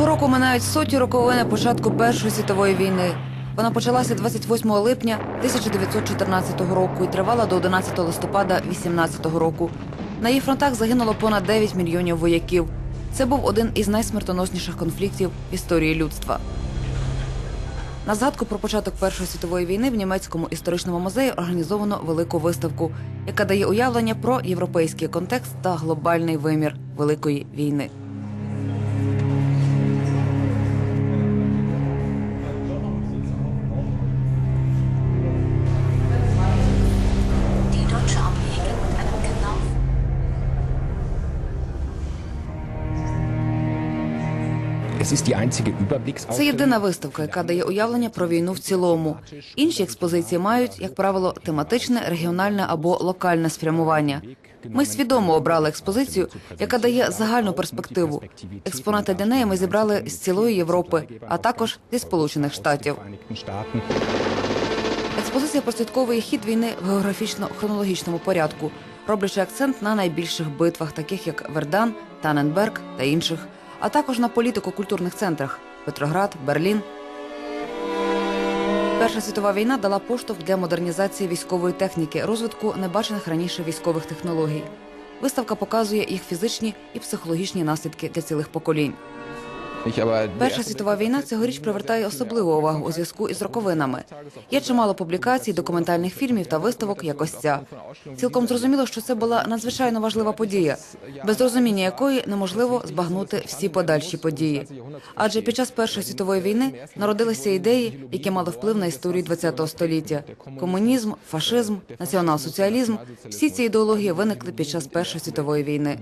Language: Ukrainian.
Цього року минають соті роковини початку Першої світової війни. Вона почалася 28 липня 1914 року і тривала до 11 листопада 18 року. На її фронтах загинуло понад 9 мільйонів вояків. Це був один із найсмертоносніших конфліктів в історії людства. На згадку про початок Першої світової війни в німецькому історичному музеї організовано велику виставку, яка дає уявлення про європейський контекст та глобальний вимір Великої війни. Це єдина виставка, яка дає уявлення про війну в цілому. Інші експозиції мають, як правило, тематичне, регіональне або локальне спрямування. Ми свідомо обрали експозицію, яка дає загальну перспективу. Експонати для неї ми зібрали з цілої Європи, а також зі Сполучених Штатів. Експозиція прослідковує хід війни в географічно-хронологічному порядку, роблячи акцент на найбільших битвах, таких як Вердан, Таненберг та інших, а також на політико-культурних центрах Петроград, Берлін. Перша світова війна дала поштовх для модернізації військової техніки, розвитку небачених раніше військових технологій. Виставка показує їх фізичні і психологічні наслідки для цілих поколінь. Перша світова війна цьогоріч привертає особливу увагу у зв'язку із роковинами. Є чимало публікацій, документальних фільмів та виставок, як ось ця. Цілком зрозуміло, що це була надзвичайно важлива подія, без розуміння якої неможливо збагнути всі подальші події. Адже під час Першої світової війни народилися ідеї, які мали вплив на історію ХХ століття: комунізм, фашизм, націонал-соціалізм. Всі ці ідеології виникли під час Першої світової війни.